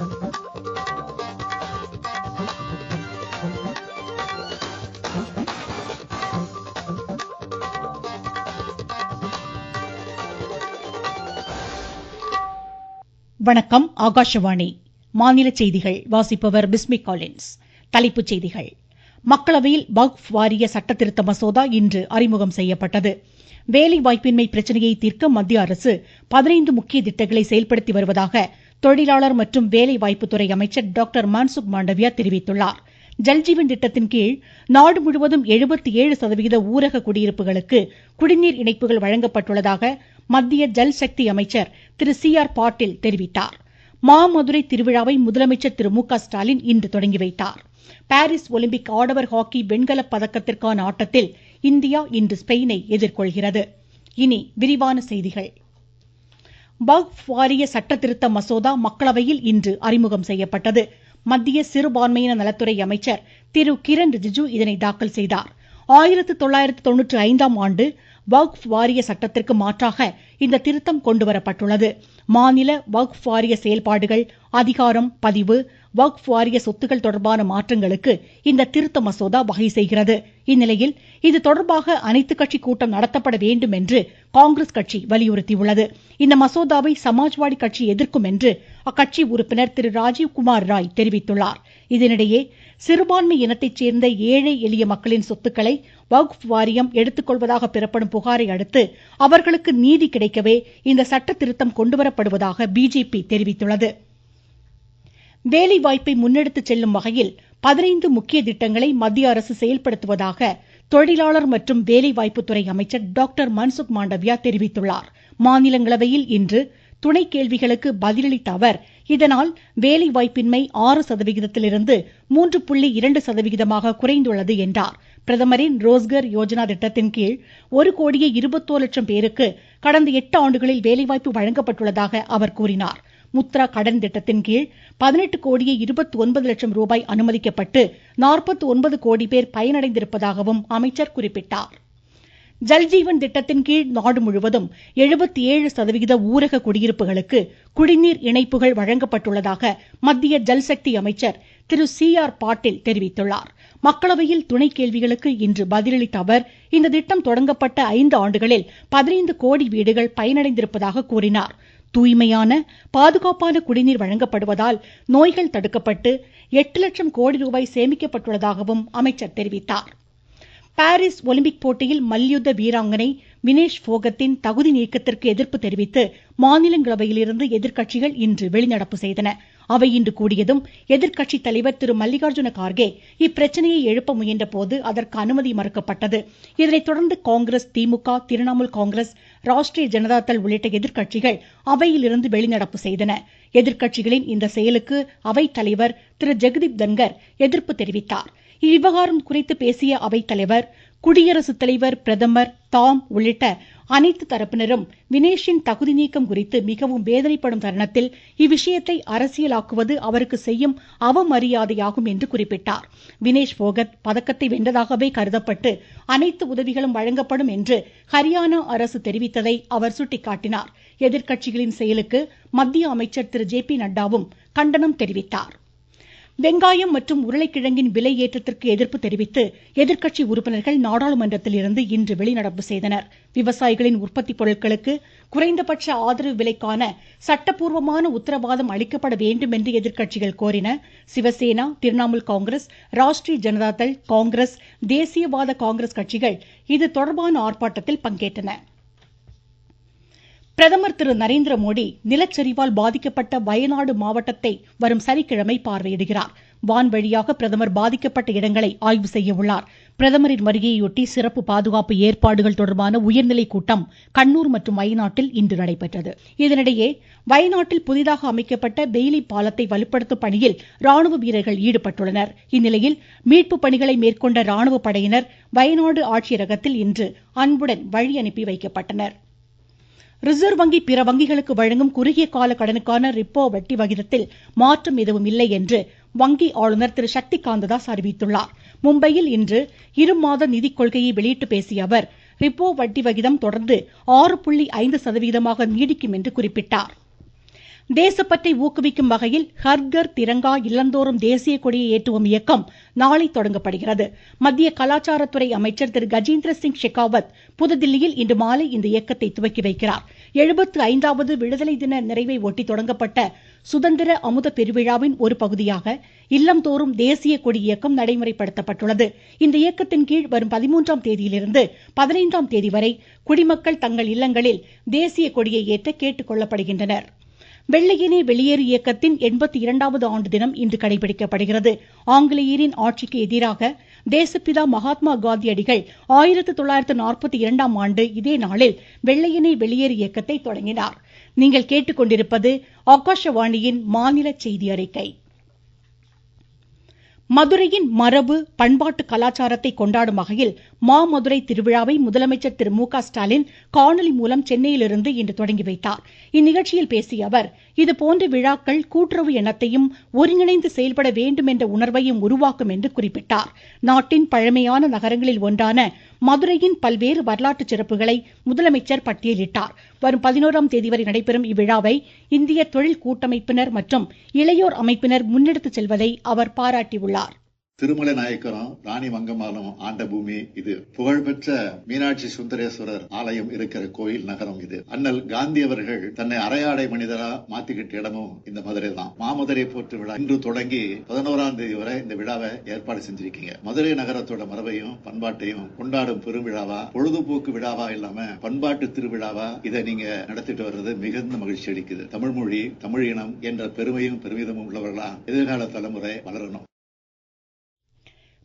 வணக்கம் ஆகாஷவாணி. மாநில செய்திகள் வாசிப்பவர் பிஸ்மி காலின்ஸ். தலைப்புச் செய்திகள். மக்களவையில் வக்ஃப் வாரிய சட்டத்திருத்த மசோதா இன்று அறிமுகம் செய்யப்பட்டது. வேலை வாய்ப்பின்மை பிரச்சனையை தீர்க்க மத்திய அரசு பதினைந்து முக்கிய திட்டங்களை செயல்படுத்தி வருவதாக தொழிலாளர் மற்றும் வேலைவாய்ப்புத்துறை அமைச்சர் டாக்டர் மன்சுக் மாண்டவியா தெரிவித்துள்ளார். ஜல்ஜீவன் திட்டத்தின் கீழ் நாடு முழுவதும் எழுபத்தி ஏழு சதவிகித ஊரக குடியிருப்புகளுக்கு குடிநீர் இணைப்புகள் வழங்கப்பட்டுள்ளதாக மத்திய ஜல்சக்தி அமைச்சர் திரு சி ஆர் பாட்டீல் தெரிவித்தார். மாமதுரை திருவிழாவை முதலமைச்சர் திரு மு க ஸ்டாலின் இன்று தொடங்கி வைத்தார். பாரிஸ் ஒலிம்பிக் ஆடவர் ஹாக்கி வெண்கலப் பதக்கத்திற்கான ஆட்டத்தில் இந்தியா இன்று ஸ்பெயினை எதிர்கொள்கிறது. இனி விரிவான செய்திகள். வக்ஃப் வாரிய சட்ட திருத்த மசோதா மக்களவையில் இன்று அறிமுகம் செய்யப்பட்டது. மத்திய சிறுபான்மையின நலத்துறை அமைச்சர் திரு கிரண் ரிஜிஜு இதனை தாக்கல் செய்தார். ஆயிரத்து தொள்ளாயிரத்து தொண்ணூற்றி ஐந்தாம் ஆண்டு வக்ஃப் வாரிய சட்டத்திற்கு மாற்றாக இந்த திருத்தம் கொண்டுவரப்பட்டுள்ளது. மாநில வக்ஃப் வாரிய செயல்பாடுகள் அதிகாரம் பதிவு வக்ஃப் வாரிய சொத்துக்கள் தொடர்பான மாற்றங்களுக்கு இந்த திருத்த மசோதா வகை செய்கிறது. இந்நிலையில் இது தொடர்பாக அனைத்து கட்சி கூட்டம் நடத்தப்பட வேண்டும் என்று காங்கிரஸ் கட்சி வலியுறுத்தியுள்ளது. இந்த மசோதாவை சமாஜ்வாடி கட்சி எதிர்க்கும் என்று அக்கட்சி உறுப்பினர் திரு. ராஜீவ்குமார் ராய் தெரிவித்துள்ளார். இதனிடையே சிறுபான்மை இனத்தைச் சேர்ந்த ஏழை எளிய மக்களின் சொத்துக்களை வக்ஃப் வாரியம் எடுத்துக்கொள்வதாக பெறப்படும் புகாரை அடுத்து அவர்களுக்கு நீதி கிடைக்கவே இந்த சட்ட திருத்தம் கொண்டுவரப்படுவதாக பிஜேபி தெரிவித்துள்ளது. வேலைவாய்ப்பை முன்னெடுத்துச் செல்லும் வகையில் பதினைந்து முக்கிய திட்டங்களை மத்திய அரசு செயல்படுத்துவதாக தொழிலாளர் மற்றும் வேலைவாய்ப்புத்துறை அமைச்சர் டாக்டர் மன்சுக் மாண்டவியா தெரிவித்துள்ளார். மாநிலங்களவையில் இன்று துணை கேள்விகளுக்கு பதிலளித்த அவர் இதனால் வேலைவாய்ப்பின்மை ஆறு சதவிகிதத்திலிருந்து மூன்று புள்ளி இரண்டு சதவிகிதமாக குறைந்துள்ளது என்றார். பிரதமரின் ரோஸ்கர் யோஜனா திட்டத்தின் கீழ் ஒரு கோடியே இருபத்தோரு லட்சம் பேருக்கு கடந்த எட்டு ஆண்டுகளில் வேலைவாய்ப்பு வழங்கப்பட்டுள்ளதாக அவர் கூறினார். முத்ரா கடன் திட்டத்தின் கீழ் பதினெட்டு கோடியே இருபத்தி ஒன்பது லட்சம் ரூபாய் அனுமதிக்கப்பட்டு நாற்பத்தி ஒன்பது கோடி பேர் பயனடைந்திருப்பதாகவும் அமைச்சர் குறிப்பிட்டார். ஜல்ஜீவன் திட்டத்தின் கீழ் நாடு முழுவதும் எழுபத்தி ஏழு சதவிகித ஊரக குடியிருப்புகளுக்கு குடிநீர் இணைப்புகள் வழங்கப்பட்டுள்ளதாக மத்திய ஜல்சக்தி அமைச்சர் திரு சி ஆர் பாட்டீல் தெரிவித்துள்ளார். மக்களவையில் துணை கேள்விகளுக்கு இன்று பதிலளித்த அவர் இந்த திட்டம் தொடங்கப்பட்ட ஐந்து ஆண்டுகளில் பதினைந்து கோடி வீடுகள் பயனடைந்திருப்பதாக கூறினார். தூய்மையான பாதுகாப்பான குடிநீர் வழங்கப்படுவதால் நோய்கள் தடுக்கப்பட்டு எட்டு லட்சம் கோடி ரூபாய் சேமிக்கப்பட்டுள்ளதாகவும் அமைச்சர் தெரிவித்தார். பாரிஸ் ஒலிம்பிக் போட்டியில் மல்யுத்த வீராங்கனை வினேஷ் போகத்தின் தகுதி நீக்கத்திற்கு எதிர்ப்பு தெரிவித்து மாநிலங்களவையிலிருந்து எதிர்கட்சிகள் இன்று வெளிநடப்பு செய்தன. அவை இன்று கூடியதும் எதிர்கட்சி தலைவர் திரு மல்லிகார்ஜுன கார்கே இப்பிரச்சனையை எழுப்ப முயன்ற போது அதற்கு அனுமதி மறுக்கப்பட்டது. இதனைத் தொடர்ந்து காங்கிரஸ் திமுக திரிணாமுல் காங்கிரஸ் ராஷ்டிரிய ஜனதா தள் உள்ளிட்ட எதிர்க்கட்சிகள் அவையிலிருந்து வெளிநடப்பு செய்தன. எதிர்க்கட்சிகளின் இந்த செயலுக்கு அவைத் தலைவர் திரு ஜெகதீப் தன்கர் எதிர்ப்பு தெரிவித்தார். இவ்விவகாரம் குறித்து பேசிய அவைத் தலைவர் குடியரசுத் தலைவர் பிரதமர் தாம் உள்ளிட்ட அனைத்து தரப்பினரும் வினேஷின் தகுதி நீக்கம் குறித்து மிகவும் வேதனைப்படும் தருணத்தில் இவ்விஷயத்தை அரசியலாக்குவது அவருக்கு செய்யும் அவமரியாதையாகும் என்று குறிப்பிட்டார். வினேஷ் போகத் பதக்கத்தை வென்றதாகவே கருதப்பட்டு அனைத்து உதவிகளும் வழங்கப்படும் என்று ஹரியானா அரசு தெரிவித்ததை அவர் சுட்டிக்காட்டினார். எதிர்க்கட்சிகளின் செயலுக்கு மத்திய அமைச்சர் திரு ஜே பி நட்டாவும் கண்டனம் தெரிவித்தார். வெங்காயம் மற்றும் உருளைக்கிழங்கின் விலை ஏற்றத்திற்கு எதிர்ப்பு தெரிவித்து எதிர்க்கட்சி உறுப்பினர்கள் நாடாளுமன்றத்தில் இருந்து இன்று வெளிநடப்பு செய்தனர். விவசாயிகளின் உற்பத்தி பொருட்களுக்கு குறைந்தபட்ச ஆதரவு விலைக்கான சட்டப்பூர்வமான உத்தரவாதம் அளிக்கப்பட வேண்டும் என்று எதிர்க்கட்சிகள் கோரின. சிவசேனா திரிணாமுல் காங்கிரஸ் ராஷ்டிரிய ஜனதா தள் காங்கிரஸ் தேசியவாத காங்கிரஸ் கட்சிகள் இது தொடர்பான ஆர்ப்பாட்டத்தில் பங்கேற்றன. பிரதமர் திரு நரேந்திர மோடி நிலச்சரிவால் பாதிக்கப்பட்ட வயநாடு மாவட்டத்தை வரும் சனிக்கிழமை பார்வையிடுகிறார். வான்வழியாக பிரதமர் பாதிக்கப்பட்ட இடங்களை ஆய்வு செய்ய உள்ளார். பிரதமரின் வருகையொட்டி சிறப்பு பாதுகாப்பு ஏற்பாடுகள் தொடர்பான உயர்நிலை கூட்டம் கண்ணூர் மற்றும் வயநாட்டில் இன்று நடைபெற்றது. இதனிடையே வயநாட்டில் புதிதாக அமைக்கப்பட்ட பெய்லி பாலத்தை வலுப்படுத்தும் பணியில் ராணுவ வீரர்கள் ஈடுபட்டுள்ளனர். இந்நிலையில் மீட்பு பணிகளை மேற்கொண்ட ராணுவ படையினர் வயநாடு ஆட்சியரகத்தில் இன்று அன்புடன் வழி அனுப்பி வைக்கப்பட்டனா் ரிசர்வ் வங்கி பிற வங்கிகளுக்கு வழங்கும் குறுகிய கால கடனுக்கான ரிப்போ வட்டி விகிதத்தில் மாற்றம் எதுவும் இல்லை என்று வங்கி ஆளுநர் திரு சக்தி காந்ததாஸ் அறிவித்துள்ளார். மும்பையில் இன்று இரு மாத நிதிக் கொள்கையை வெளியிட்டு பேசிய அவர் ரிப்போ வட்டி வகிதம் தொடர்ந்து ஆறு புள்ளி ஐந்து சதவீதமாக நீடிக்கும் என்று குறிப்பிட்டார். தேசப்பற்றை ஊக்குவிக்கும் வகையில் ஹர்கர் திரங்கா இல்லந்தோறும் தேசிய கொடியை ஏற்றுவோம் இயக்கம் நாளை தொடங்கப்படுகிறது. மத்திய கலாச்சாரத்துறை அமைச்சர் திரு கஜேந்திர சிங் ஷெகாவத் புதுதில்லியில் இன்று மாலை இந்த இயக்கத்தை துவக்கி வைக்கிறார். எழுபத்து ஐந்தாவது விடுதலை தின நிறைவை ஒட்டி தொடங்கப்பட்ட சுதந்திர அமுத பெருவிழாவின் ஒரு பகுதியாக இல்லந்தோறும் தேசிய கொடி இயக்கம் நடைமுறைப்படுத்தப்பட்டுள்ளது. இந்த இயக்கத்தின் கீழ் வரும் பதிமூன்றாம் தேதியிலிருந்து பதினைந்தாம் தேதி வரை குடிமக்கள் தங்கள் இல்லங்களில் தேசிய கொடியை ஏற்ற கேட்டுக்கொள்ளப்படுகின்றனர் வெள்ளையனே வெளியேறு இயக்கத்தின் எண்பத்தி இரண்டாவது ஆண்டு தினம் இன்று கடைபிடிக்கப்படுகிறது. ஆங்கிலேயரின் ஆட்சிக்கு எதிராக தேசப்பிதா மகாத்மா காந்தியடிகள் ஆயிரத்து தொள்ளாயிரத்து நாற்பத்தி இரண்டாம் ஆண்டு இதே நாளில் வெள்ளையனே வெளியேறு இயக்கத்தை தொடங்கினார். நீங்கள் கேட்டுக்கொண்டிருப்பது ஆகாஷவாணியின் மாநில செய்தி அறிக்கை. மதுரையின் மரபு பண்பாட்டு கலாச்சாரத்தை கொண்டாடும் வகையில் மாமதுரை திருவிழாவை முதலமைச்சர் திரு மு க ஸ்டாலின் காணொலி மூலம் சென்னையிலிருந்து இன்று தொடங்கி வைத்தார். இந்நிகழ்ச்சியில் பேசிய அவர் இதுபோன்ற விழாக்கள் கூட்டுறவு எண்ணத்தையும் ஒருங்கிணைந்து செயல்பட வேண்டும் என்ற உணர்வையும் உருவாக்கும் என்று குறிப்பிட்டார். நாட்டின் பழமையான நகரங்களில் ஒன்றான மதுரையின் பல்வேறு வரலாற்று சிறப்புகளை முதலமைச்சர் பட்டியலிட்டார். வரும் பதினோராம் தேதி வரை நடைபெறும் இவ்விழாவை இந்திய தொழில் கூட்டமைப்பினர் மற்றும் இளையோர் அமைப்பினர் முன்னெடுத்து செல்வதை அவர் பாராட்டியுள்ளார். திருமலை நாயக்கரும் ராணி மங்கம்மாளும் ஆண்ட பூமி இது. புகழ்பெற்ற மீனாட்சி சுந்தரேஸ்வரர் ஆலயம் இருக்கிற கோயில் நகரம் இது. அண்ணல் காந்தி அவர்கள் தன்னை அரையாடை மனிதரா மாத்திக்கிட்ட இடமும் இந்த மதுரை தான். மாமதுரை போற்று விழா இன்று தொடங்கி பதினோராம் தேதி வரை இந்த விழாவை ஏற்பாடு செஞ்சிருக்கீங்க. மதுரை நகரத்தோட மரபையும் பண்பாட்டையும் கொண்டாடும் பெருவிழாவா பொழுதுபோக்கு விழாவா இல்லாம பண்பாட்டு திருவிழாவா இதை நீங்க நடத்திட்டு வர்றது மிகுந்த மகிழ்ச்சி அளிக்குது. தமிழ் மொழி தமிழ் இனம் என்ற பெருமையும் பெருமிதமும் உள்ளவர்களா எதிர்கால தலைமுறை வளரணும்.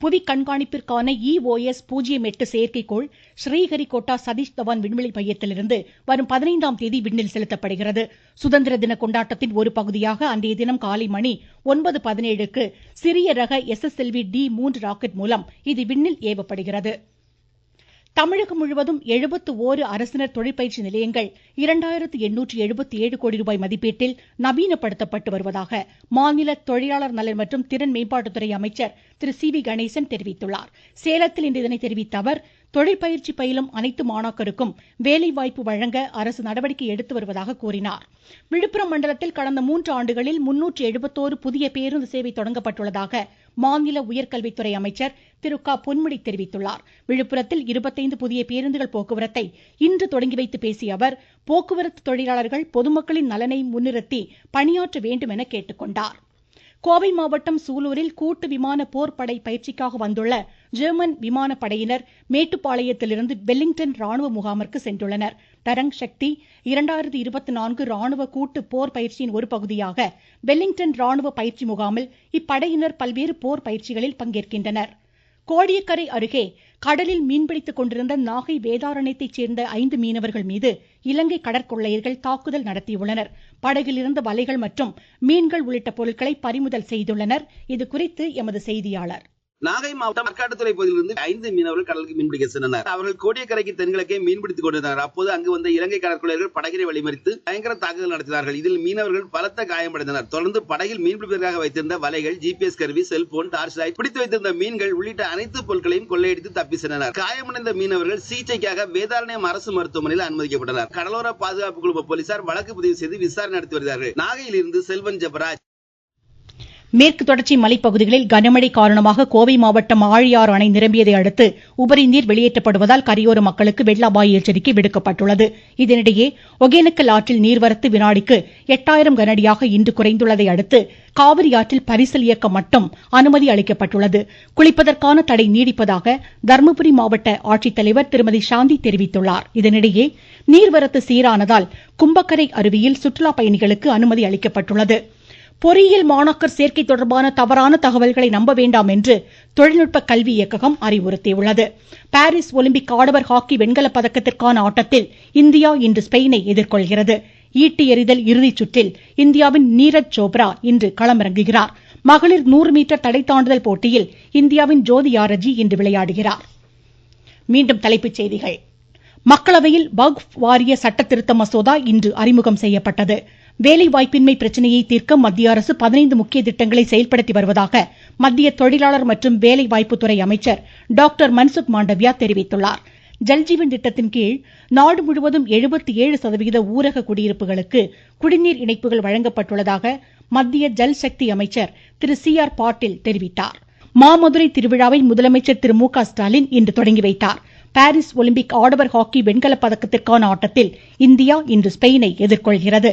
புவி கண்காணிப்பிற்கான இஓஎஸ் பூஜ்ஜியம் எட்டு செயற்கைக்கோள் ஸ்ரீஹரிகோட்டா சதீஷ் தவான் விண்வெளி மையத்திலிருந்து வரும் பதினைந்தாம் தேதி விண்ணில் செலுத்தப்படுகிறது. சுதந்திர தின கொண்டாட்டத்தின் ஒரு பகுதியாக அன்றைய தினம் காலை மணி ஒன்பது பதினேழுக்கு சிறிய ரக எஸ்எஸ்எல்வி டி மூன்று ராக்கெட் மூலம் இது விண்ணில் ஏவப்படுகிறது. தமிழகம் முழுவதும் எழுபத்து ஓரு அரசினர் தொழிற்பயிற்சி நிலையங்கள் இரண்டாயிரத்து எண்ணூற்று எழுபத்தி ஏழு கோடி ரூபாய் மதிப்பீட்டில் நவீனப்படுத்தப்பட்டு வருவதாக மாநில தொழிலாளர் நலன் மற்றும் திறன் மேம்பாட்டுத்துறை அமைச்சர் திரு சி வி கணேசன் தெரிவித்துள்ளார். சேலத்தில் இன்று இதனை தெரிவித்த அவர் தொழிற்பயிற்சி பயிலும் அனைத்து மாணாக்கருக்கும் வேலைவாய்ப்பு வழங்க அரசு நடவடிக்கை எடுத்து வருவதாக கூறினார். விழுப்புரம் மண்டலத்தில் கடந்த மூன்று ஆண்டுகளில் முன்னூற்று எழுபத்தோரு புதிய பேருந்து சேவை தொடங்கப்பட்டுள்ளதாக மாநில உயர்கல்வித்துறை அமைச்சர் திரு க. பொன்முடி தெரிவித்துள்ளார். விழுப்புரத்தில் இருபத்தைந்து புதிய பேருந்துகள் போக்குவரத்தை இன்று தொடங்கி வைத்து பேசிய அவர் போக்குவரத்து தொழிலாளர்கள் பொதுமக்களின் நலனை முன்னிறுத்தி பணியாற்ற வேண்டும் என கேட்டுக்கொண்டார். கோவை மாவட்டம் சூலூரில் கூட்டு விமான போர்ப்படை பயிற்சிக்காக வந்துள்ள ஜெர்மன் விமானப்படையினர் மேட்டுப்பாளையத்திலிருந்து வெல்லிங்டன் ராணுவ முகாமிற்கு சென்றுள்ளனர். தரங் சக்தி இரண்டாயிரத்தி இருபத்தி நான்கு ராணுவ கூட்டு போர் பயிற்சியின் ஒரு பகுதியாக வெல்லிங்டன் ராணுவ பயிற்சி முகாமில் இப்படையினர் பல்வேறு போர் பயிற்சிகளில் பங்கேற்கின்றனர். கோடியக்கரை அருகே கடலில் மீன்பிடித்துக் கொண்டிருந்த நாகை வேதாரண்யத்தைச் சேர்ந்த ஐந்து மீனவர்கள் மீது இலங்கை கடற்கொள்ளையர்கள் தாக்குதல் நடத்தியுள்ளனர். படகிலிருந்த வலைகள் மற்றும் மீன்கள் உள்ளிட்ட பொருட்களை பறிமுதல் செய்துள்ளனர். இதுகுறித்து எமது செய்தியாளர் நாகை மாவட்டம் மக்காட்டுத்துறை பகுதியிலிருந்து ஐந்து மீனவர்கள் கடலுக்கு மீன்பிடிக்க சென்றனர். அவர்கள் கோடியக்கரைக்கு தென்கிழக்கே மீன்பிடித்துக் கொண்டிருந்தனர். அப்போது அங்கு வந்த இலங்கை கடற்கொள்ளையர்கள் படகினை வழிமறித்து பயங்கர தாக்குதல் நடத்தினார்கள். இதில் மீனவர்கள் பலத்த காயமடைந்தனர். தொடர்ந்து படகில் மீன்பிடிப்பதற்காக வைத்திருந்த வலைகள் ஜிபிஎஸ் கருவி செல்போன் டார்ச் லைட் பிடித்து வைத்திருந்த மீன்கள் உள்ளிட்ட அனைத்து பொருட்களையும் கொள்ளையடித்து தப்பி சென்றனர். காயமடைந்த மீனவர்கள் சிகிச்சைக்காக வேதாரண்யம் அரசு மருத்துவமனையில் அனுமதிக்கப்பட்டனர். கடலோர பாதுகாப்பு குழும போலீசார் வழக்கு பதிவு செய்து விசாரணை நடத்தி வருகிறார்கள். நாகையில் இருந்து செல்வன் ஜபராஜ். மேற்கு தொடர்ச்சி மலைப்பகுதிகளில் கனமழை காரணமாக கோவை மாவட்டம் ஆழியாறு அணை நிரம்பியதை அடுத்து உபரி நீர் வெளியேற்றப்படுவதால் கரையோர மக்களுக்கு வெள்ள அபாய எச்சரிக்கை விடுக்கப்பட்டுள்ளது. இதனிடையே ஒகேனக்கல் ஆற்றில் நீர்வரத்து வினாடிக்கு எட்டாயிரம் கனஅடியாக இன்று குறைந்துள்ளதை அடுத்து காவிரி ஆற்றில் பரிசல் இயக்க மட்டும் அனுமதி அளிக்கப்பட்டுள்ளது. குளிப்பதற்கான தடை நீடிப்பதாக தருமபுரி மாவட்ட ஆட்சித்தலைவர் திருமதி சாந்தி தெரிவித்துள்ளார். இதனிடையே நீர்வரத்து சீரானதால் கும்பக்கரை அருவியில் சுற்றுலா பயணிகளுக்கு அனுமதி அளிக்கப்பட்டுள்ளது. பொறியியல் மாணாக்கர் சேர்க்கை தொடர்பான தவறான தகவல்களை நம்ப வேண்டாம் என்று தொழில்நுட்ப கல்வி இயக்ககம் அறிவுறுத்தியுள்ளது. பாரிஸ் ஒலிம்பிக் ஆடவர் ஹாக்கி வெண்கலப் பதக்கத்திற்கான ஆட்டத்தில் இந்தியா இன்று ஸ்பெயினை எதிர்கொள்கிறது. ஈட்டி எறிதல் இறுதிச் சுற்றில் இந்தியாவின் நீரஜ் சோப்ரா இன்று களமிறங்குகிறார். மகளிர் நூறு மீட்டர் தடை தாண்டுதல் போட்டியில் இந்தியாவின் ஜோதி யாரஜி இன்று விளையாடுகிறார். மீண்டும் தலைப்புச் செய்திகள். மக்களவையில் வக்ஃப் வாரிய சட்ட திருத்த மசோதா இன்று அறிமுகம் செய்யப்பட்டது. வேலைவாய்ப்பின்மை பிரச்சனையை தீர்க்க மத்திய அரசு பதினைந்து முக்கிய திட்டங்களை செயல்படுத்தி வருவதாக மத்திய தொழிலாளர் மற்றும் வேலைவாய்ப்புத்துறை அமைச்சர் டாக்டர் மன்சுக் மாண்டவியா தெரிவித்துள்ளார். ஜல்ஜீவன் திட்டத்தின் கீழ் நாடு முழுவதும் எழுபத்தி ஏழு சதவிகித ஊரக குடியிருப்புகளுக்கு குடிநீர் இணைப்புகள் வழங்கப்பட்டுள்ளதாக மத்திய ஜல் சக்தி அமைச்சர் திரு சி ஆர் பாட்டீல் தெரிவித்தார். மாமதுரை திருவிழாவை முதலமைச்சர் திரு மு க ஸ்டாலின் இன்று தொடங்கி வைத்தார். பாரிஸ் ஒலிம்பிக் ஆடவர் ஹாக்கி வெண்கலப் பதக்கத்திற்கான ஆட்டத்தில் இந்தியா இன்று ஸ்பெயினை எதிர்கொள்கிறது.